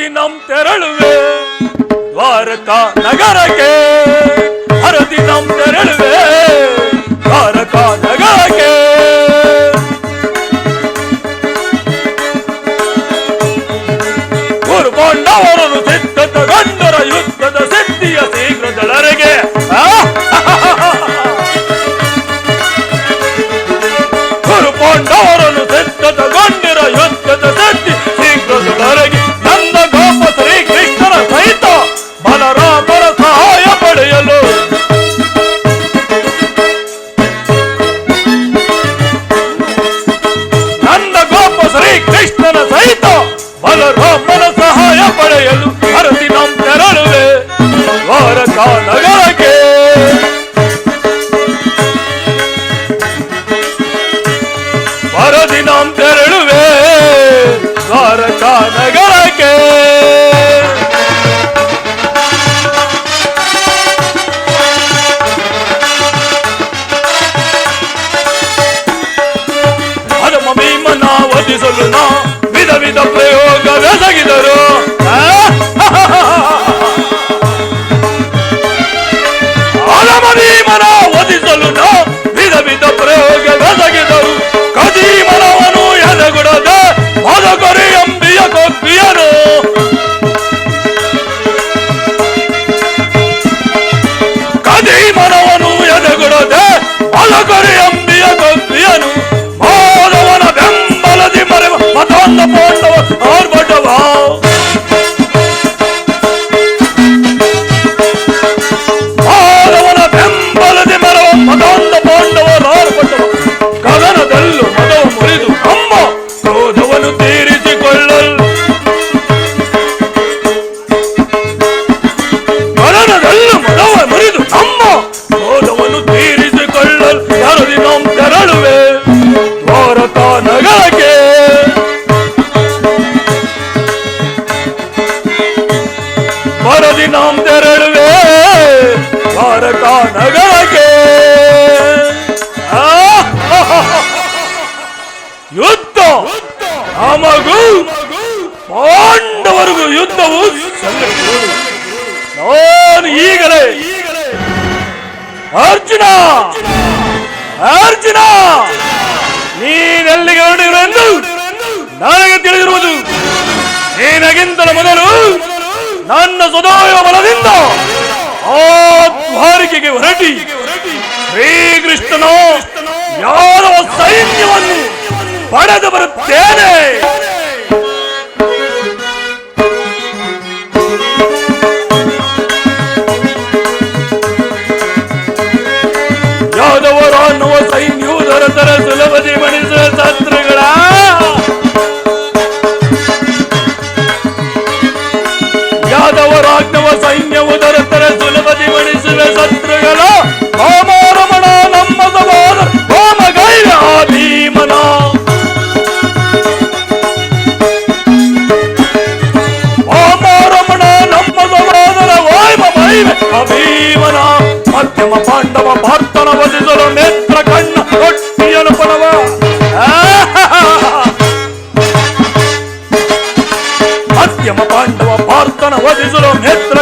ದಿನಂ ತೆರಳುವೆ ದ್ವಾರಕಾ ನಗರಕ್ಕೆ ಹರ ದಿನಂ ತೆರಳುವೆ ದ್ವಾರಕಾ ನಗರಕ್ಕೆ ಊರು ಕೊಂಡವರನ್ನು ಸಿದ್ಧ ತಗೊಂಡು Christ let us. ಮಗು ಪಾಂಡವರಿಗೂ ಯುದ್ಧವು ನಾನು ಈಗಲೇ ಅರ್ಜುನ! ಅರ್ಜುನ! ನೀನೆಲ್ಲಿಗೆ ಹೊರಟಿರುವೆಂದು ನನಗೆ ತಿಳಿದಿರುವುದು. ನಿನಗಿಂತಲೂ ಮೊದಲು ನನ್ನ ಸದೈವ ಬಲದಿಂದ ಆತ್ಮಾರಿಕೆಗೆ ಹೊರಟಿ. ಶ್ರೀಕೃಷ್ಣನು ಯಾರೋ ಸೈನ್ಯವನ್ನು ಪಡೆದು ಬರುತ್ತೆ ಮಾತೃಗಳ ಕಾಮಾರಮಣ ನಮ್ಮ ಸವಾಲ ಕಾಮಗೈರ ಭೀಮನ ಕಾಮಾರಮಣ ನಮ್ಮ ಸವಾದರ ವಾಯ್ಮ ಮೈವೆ ಅಭೀಮನ ಮಧ್ಯಮ ಪಾಂಡವ ಭಾರ್ತನ ವಧಿಸಲು ನೇತ್ರ ಕಣ್ಣ ಕೊಟ್ಟಿಯನು ಪಡವ ಮಧ್ಯಮ ಪಾಂಡವ ಭಾರ್ತನ ವಧಿಸಲು ನೇತ್ರ